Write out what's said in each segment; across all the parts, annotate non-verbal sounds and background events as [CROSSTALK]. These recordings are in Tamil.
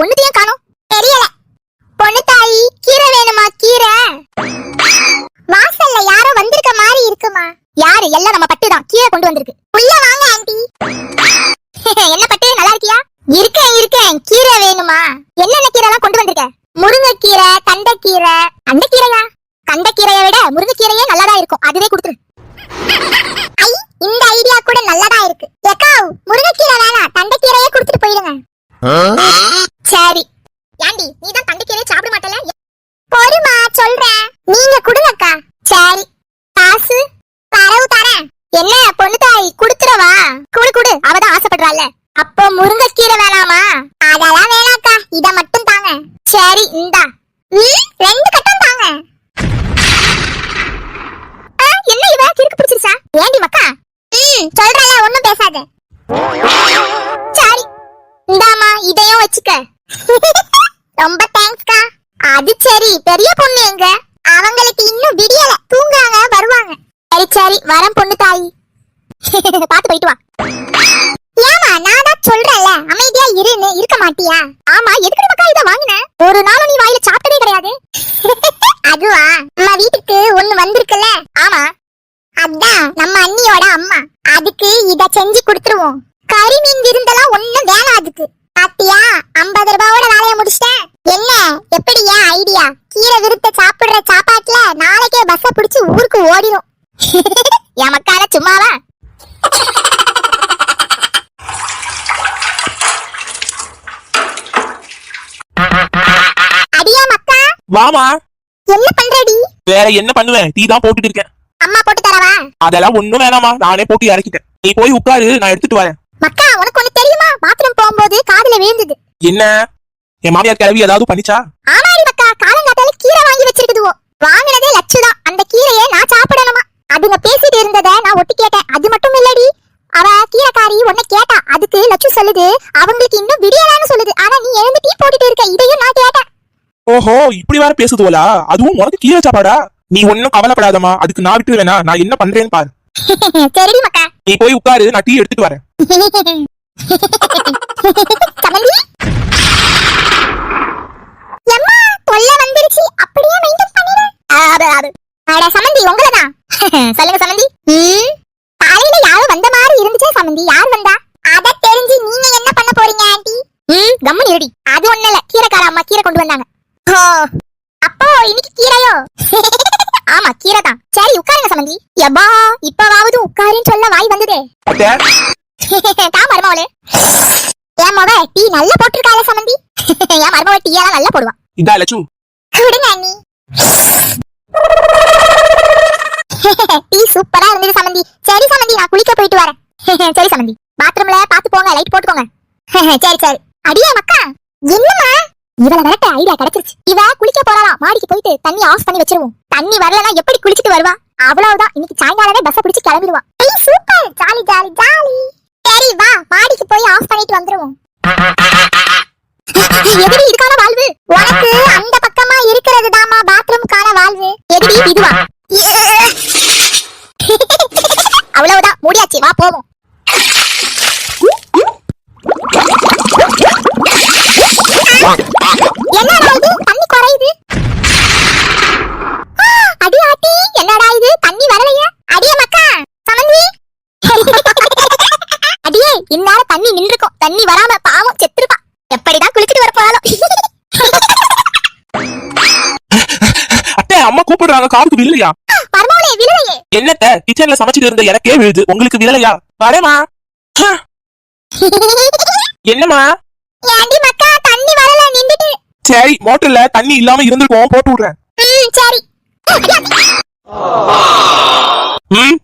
ஒண்ணுத்தையும் காணோம். தெரியல. பொண்ணு தாயி கீரை வேணுமா கீரை? வாசல்ல யாரோ வந்திருக்க மாதிரி இருக்குமா? யாரு? எல்லாம் நம்ம பட்டு தான். கீரை கொண்டு வந்திருக்கு. உள்ள வாங்க ஆண்டி. [LAUGHS] என்ன பட்டு? நல்லா இருக்கியா? இருக்கேன் இருக்கேன். கீரை வேணுமா? என்னென்ன கீரை எல்லாம் கொண்டு வந்திருக்க? முருங்கைக்கீரை தண்டைக்கீரை அண்டைக்கீரையா? தண்டைக்கீரையை விட முருங்கைக்கீரையே நல்லாதான் இருக்கும். அதுவே கொடுத்துரு. ஐ இந்த ஐடியா கூட நல்லதா இருக்கு. ஏக்கா முருங்கைக்கீரை வேணாம். தண்டைக்கீரையே கொடுத்துட்டு போயிடுங்க. சரி. ஏண்டி நீ தான் தண்டைக்கீரையை சாப்பிட மாட்டல? பொறுமா சொல்றேன் நீங்க கொடுங்கக்கா. சரி. காசு தரவு தரேன். என்ன பொண்ணு தாய் குடுத்துறவா குடு குடு. அவதான் ஆசைப்படுறாள் அப்போ முருங்கைக்கீரை வேணாமா? அதெல்லாம் வேணாக்கா. இத மட்டும் தாங்க. சரி இந்தா. நீ ரெண்டு கட்டம் தாங்க. என்ன இவ? கிறுக்கு பிடிச்சிருச்சா? ஏண்டி மக்கா? ம் சொல்றல ஒண்ணும் பேசாத. சரி. இந்தாமா இதையும் வச்சுக்க. ரொம்ப தேங்க்ஸ்க்கா அது சரி பெரிய பொண்ணு எங்க? அவங்களுக்கு இன்னும் விடியல. தூங்குறாங்க வருவாங்க. சரி சரி வரேன் பொண்ணு தாயி. [LAUGHS] பாத்து போயிட்டு வா. ஏமா நான் தான் சொல்றேன்ல அமைதியா இருன்னு இருக்க மாட்டியா? ஆமா எதுக்கு மக்கா இத வாங்கின? ஒரு நாளும் நீ வாயில சாப்பிட்டதே கிடையாது. [LAUGHS] அதுவா? நம்ம வீட்டுக்கு ஒண்ணு வந்திருக்குல்ல? ஆமா. அதான் நம்ம அண்ணியோட அம்மா. அதுக்கு இத செஞ்சு கொடுத்துருவோம். கறி மீன் விருந்தெல்லாம் ஒண்ணும் வேணாம் அதுக்கு. பாத்தியா ஐம்பது ரூபாவோட வேலையை முடிச்சிட்டேன். என்ன? எப்படி ஏன் ஐடியா? கீரை விருத்த சாப்பிடுற சாப்பாட்டுல நாளைக்கே பஸ்ஸ பிடிச்சு ஊருக்கு ஓடிடும் [LAUGHS] என் மக்கால சும்மாவா? அடியா மக்கா. வாமா. என்ன பண்றடி? வேற என்ன பண்ணுவேன் டீ தான் போட்டுட்டு இருக்கேன். அம்மா போட்டு தரவா? அதெல்லாம் ஒண்ணும் வேணாமா நானே போட்டு இறக்கிட்டேன். நீ போய் உட்காரு. நான் எடுத்துட்டு வரேன். மக்கா உனக்கு ஒண்ணு தெரியுமா? பாத்ரூம் போகும்போது காதுல விழுந்தது. என்ன? என் மாமியார் கிளவி ஏதாவது பண்ணிச்சா? ஆமாடி மக்கா காலங்காத்தால கீரை வாங்கி வச்சிருக்குதுவோ வாங்கினதே லட்சு தான். அந்த கீரையை நான் சாப்பிடணுமா? அதுங்க பேசிட்டு இருந்தத நான் ஒட்டி கேட்டேன். அது மட்டும் இல்லடி. அவ கீரைக்காரி உன்னை கேட்டா அதுக்கு லட்சு சொல்லுது. அவங்களுக்கு இன்னும் விடியலான்னு சொல்லுது. ஆனா நீ எழுந்து டீ போட்டுட்டு இருக்க. இதையும் நான் கேட்டேன். ஓஹோ இப்படி வேற பேசுதுவலா அதுவும் உனக்கு கீழே சாப்பாடா? நீ ஒன்னும் கவலைப்படாதமா அதுக்கு நான் விட்டு வேணா நான் என்ன பண்றேன்னு பாரு. சரிடி மக்கா. நீ போய் உட்காரு நான் டீ எடுத்துட்டு வரேன். எம்மா தொல்லை வந்துருச்சு. அப்படியே மெயின்டைன் பண்ணிடு. ஆறு ஆறு அட சமந்தி உங்களதான். [LAUGHS] சொல்லுங்க சமந்தி. ம்? காலையில யாரோ வந்த மாதிரி இருந்துச்சே சமந்தி? யார் வந்தா? அத தெரிஞ்சு நீங்க என்ன பண்ண போறீங்க ஆண்டி? ம் கம்மன் இருடி. அது ஒண்ணு இல்ல கீரைக்கார அம்மா கீரை கொண்டு வந்தாங்க. ஓ அப்போ இன்னைக்கு கீரையோ? [LAUGHS] ஆமா கீரை தான் சரி உட்காருங்க சமந்தி. எப்பா இப்பவாவது உட்காருன்னு சொல்ல வாய் வந்ததே. [LAUGHS] தா மருமவளே. என் மொப டீ நல்லா போட்டிருக்காள சமந்தி. [LAUGHS] என் மருமவ டீ எல்லாம் நல்லா போடுவா. இதா லட்சு. விடுங்க அண்ணி. [LAUGHS] டீ சூப்பரா இருந்தது சமந்தி. சரி சமந்தி நான் குளிக்க போயிட்டு வரேன். சரி சமந்தி. பாத்ரூம்ல பாத்து போங்க லைட் போட்டுக்கோங்க. சரி சரி. அடியே மக்கா. என்னம்மா? இவள விரட்ட ஐடியா கிடைச்சிருச்சு. இவ குளிக்க போறாளாம் மாடிக்கு போயிட்டு தண்ணி ஆஃப் பண்ணி வச்சிருவோம். தண்ணி வரலனா எப்படி குளிச்சிட்டு வருவா? அவ்வளவுதான் இன்னைக்கு சாயங்காலமே பஸ் பிடிச்சு கிளம்பிடுவா. ஏய் சூப்பர். Jolly jolly jolly. சரி வா. மாடிக்கு போய் ஆஃப் பண்ணிட்டு வந்துருவோம். எதிரி இதுக்கான வாழ்வு? உனக்கு அந்த பக்கமா இருக்கிறது தாமா பாத்ரூம்கான வாழ்வு. எதிரி இதுவா? அவ்வளவுதான். முடியாச்சு. வா போவோம். என்ன தண்ணி குறையுது. அடி ஆட்டி என்னடா இது? தண்ணி வரலையே? அடியே மக்கா சமந்தி. அடியே இந்நேரம் தண்ணி நின்றுக்கும். தண்ணி வராம பாவம் செத்துருப்பா. எப்படிதான் குளிச்சிட்டு வர போறாலும் அத்தை அம்மா கூப்பிடுறாங்க. காதுக்கு விழலையா பரமாவளே விழுவையே என்னத்த கிச்சன்ல சமைச்சிட்டு இருந்த எனக்கே விழுது. உங்களுக்கு விழலையா வரேமா என்னம்மா? ஏண்டி மக்கா தண்ணி வரல நின்னுட்டு சரி மோட்டர்ல தண்ணி இல்லாம இருந்திருக்கோம் போட்டு விடுறேன். ம் சரி.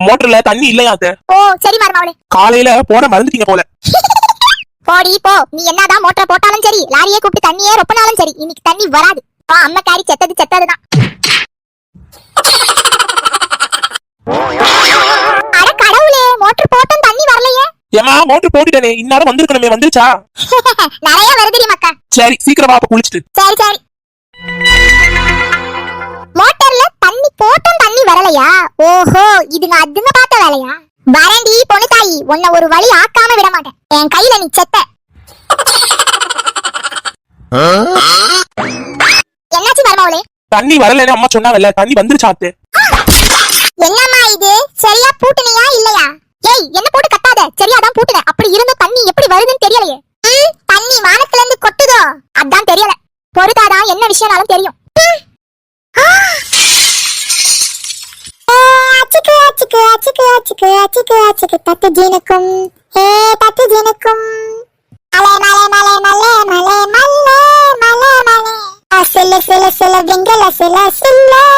மோட்டர்ல தண்ணி இல்லையா ஓ சரி மருமவளே. காலையில போட மறந்துட்டீங்க போல. [LAUGHS] போடி போ. நீ என்னதான் மோட்டர் போட்டாலும் சரி லாரியே கூப்பிட்டு தண்ணியே ரொப்பினாலும் சரி இன்னைக்கு தண்ணி வராது. வா அம்மா காரி செத்தது செத்ததுதான். [LAUGHS] அட கடவுளே மோட்டர் போட்டும் தண்ணி வரலையே. ஏமா மோட்டர் போட்டுட்டேனே இந்நேரம் வந்திருக்கணுமே வந்துருச்சா? [LAUGHS] நிறைய வருதுடி மக்கா. சரி சீக்கிரம் அப்ப குளிச்சுட்டு. சரி சரி. வரலையா ஓஹோ இதுங்க அதுங்க பார்த்த வேலையா? வரண்டி பொண்ணு தாயி உன்னை ஒரு வழி ஆக்காம விட மாட்டேன். என் கையில நீ செத்த. என்னாச்சு மருமவளே தண்ணி வரலன்னு அம்மா சொன்னாங்கல்ல தண்ணி வந்துருச்சு அத்தை? என்னம்மா இது? சரியா பூட்டுனியா இல்லையா? ஏய் என்ன போட்டு கத்தாத? சரியா தான் பூட்டுனேன் அப்படி இருந்த தண்ணி எப்படி வருதுன்னு தெரியலையே. தண்ணி வானத்துல இருந்து கொட்டுதோ? அதான் தெரியல. பொறுத்தாதான் என்ன விஷயம்னாலும் தெரியும். açık açık açık açık patlıcanıkum. Hey patlıcanıkum. Alem alem alem alem alem alem alem alem. Asılı sılı sılı bingala sıla sıla.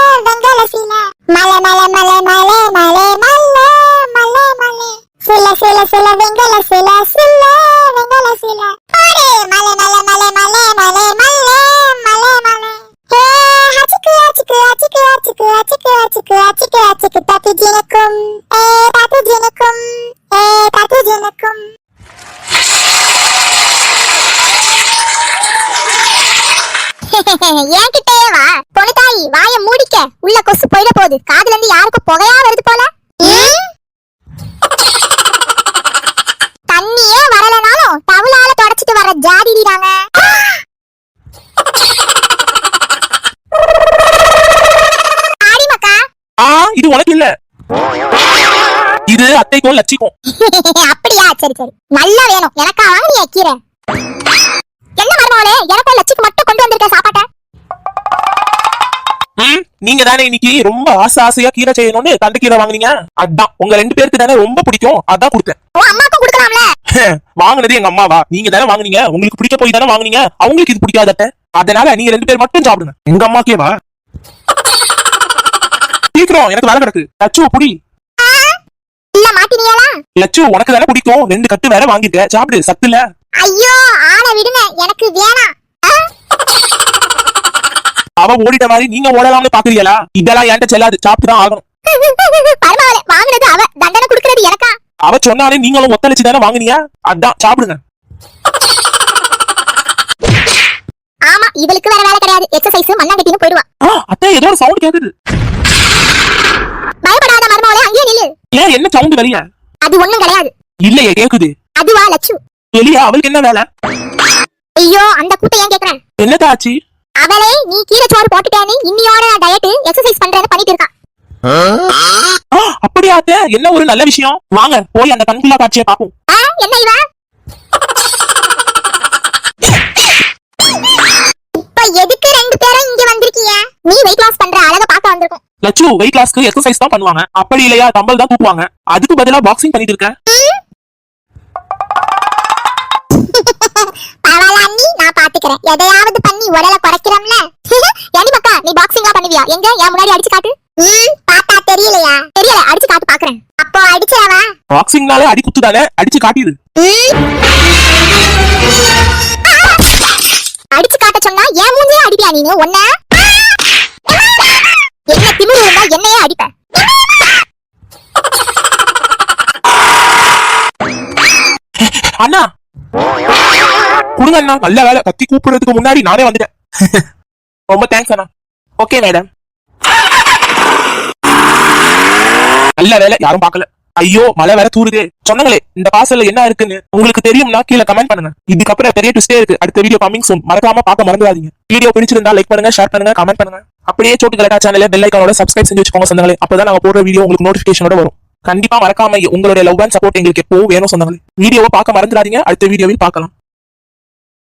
லட்சிக்கும் [LAUGHS] அப்படியா? சரி சரி. நல்லா வேணும். எனக்கா? வாங்கினிய கீரை? என்ன மருமகளே? எனக்கும் லட்சிக்கு மட்டும் கொண்டு வந்திருக்க சாப்பாட்டை? நீங்க தானே இன்னைக்கு ரொம்ப ஆசை ஆசையா கீரை செய்யணும்னு தண்டு கீரை வாங்குனீங்க? அதான். உங்க ரெண்டு பேருக்கு தானே ரொம்ப பிடிக்கும். அதான் கொடுத்தேன். அம்மாக்கும் கொடுக்கலாம்ல? வாங்குனது எங்க அம்மாவா? நீங்க தானே வாங்குனீங்க? உங்களுக்கு பிடிக்க போய் தானே வாங்குனீங்க? அவங்களுக்கு இது பிடிக்காதட்ட. அதனால நீங்க ரெண்டு பேர் மட்டும் சாப்பிடுங்க. எங்க அம்மாக்கே வா. சீக்கிரம் எனக்கு வேலை கிடக்கு. லட்சு புடி. இல்ல மாட்டினியாலா லட்சு உனக்கு தானே பிடிக்கும். ரெண்டு கட்டு வேற வாங்கிருக்க சாப்பிடு சத்து இல்ல ஐயோ ஆளை விடுங்க. எனக்கு வேணாம்? அவ ஓடிட்ட மாதிரி நீங்க ஓடலாம்னு பாக்குறீங்களா? இதெல்லாம் என்கிட்ட செல்லாது. சாப்பிட்டு தான் ஆகணும். பரவாயில்ல. வாங்குனது அவ. தண்டனை கொடுக்கறது எனக்கா? அவ சொன்னாலே நீங்களும் ஒத்தளிச்சு தானே வாங்குனீங்க? அதான் சாப்பிடுங்க. ஆமா இவளுக்கு வேற வேலை கிடையாது. எக்ஸசைஸ் மண்ணாங்கட்டின்னு போயிடுவா. அத்தை ஏதோ ஒரு சவுண்ட் கேக்குது பயப்படாத மருமகளே அங்கேயே நில்லு ஏன் என்ன சவுண்ட் வெளிய அது ஒண்ணும் கிடையாது. இல்லையே கேக்குது. அதுவா லட்சு வெளிய அவளுக்கு என்ன வேலை? ஐயோ அந்த கூட்டம் ஏன் கேக்குறேன்? என்னதா ஆச்சு? அவளே நீ கீரை சோறு போட்டுட்டேன்னு இன்னியோட டயட் எக்ஸசைஸ் பண்றேன்னு பண்ணிட்டு இருக்கா. ஆ, அப்படியா என்ன ஒரு நல்ல விஷயம்? வாங்க போய் அந்த கண்குள்ளா காட்சியை பாப்போம் என்ன இவ? இப்ப எதுக்கு ரெண்டு பேரும் இங்க வந்திருக்கீங்க? நீ வெயிட் லட்சு வெயிட் லாஸ்க்கு எக்ஸசைஸ் தான் பண்ணுவாங்க. அப்படி இல்லையா? டம்பல் தான் தூக்குவாங்க. அதுக்கு பதிலா பாக்ஸிங் பண்ணிட்டு இருக்கேன் [LAUGHS] பரவாயில்ல நான் பாத்துக்கிறேன். எதையாவது பண்ணி உடல குறைக்கிறோம்ல. [LAUGHS] ஏனி மக்கா நீ பாக்ஸிங்கா பண்ணுவியா? எங்க? என் முன்னாடி அடிச்சு காட்டு. ம் பார்த்தா தெரியலையா? தெரியல. அடிச்சு காட்டு பாக்குறேன். அப்போ அடிச்சிடவா பாக்ஸிங்னாலே அடி குத்து தானே அடிச்சு காட்டிடு. அடிச்சு காட்ட சொன்னா என் மூஞ்சியே அடிப்பியா நீனு? ஒன்ன என்னையே அடிப்ப. அண்ணா. கொடுங்க அண்ணா. நல்ல வேலை. கத்தி கூப்பிடுறதுக்கு முன்னாடி நானே வந்துட்டேன். ரொம்ப தேங்க்ஸ் அண்ணா. ஓகே மேடம் நல்ல வேலை. யாரும் பார்க்கல. ஐயோ மழை வேற தூருது. சொன்னங்களே இந்த பார்சல்ல என்ன இருக்குன்னு உங்களுக்கு தெரியும்னா கீழே கமெண்ட் பண்ணுங்க. இதுக்கப்புறம் பெரிய ட்விஸ்டே இருக்கு. அடுத்த வீடியோ கமிங் சூன் மறக்காம பார்க்க மறந்துடாதீங்க. வீடியோ பிடிச்சிருந்தா லைக் பண்ணுங்க ஷேர் பண்ணுங்க கமெண்ட் பண்ணுங்க. அப்படியே சோட்டு கலக்கா சேனல பெல் ஐக்கானோட சப்ஸ்கிரைப் செஞ்சு வச்சுக்கோங்க சொந்தங்களே. அப்பதான் நாங்க போடுற வீடியோ உங்களுக்கு நோட்டிபிகேஷனோட வரும். கண்டிப்பா மறக்காம உங்களுடைய லவ் அண்ட் சப்போர்ட் எங்களுக்கு எப்பவும் வேணும் சொந்தங்களே. வீடியோவை பார்க்க மறந்துடாதீங்க. அடுத்த வீடியோவில் பார்க்கலாம்.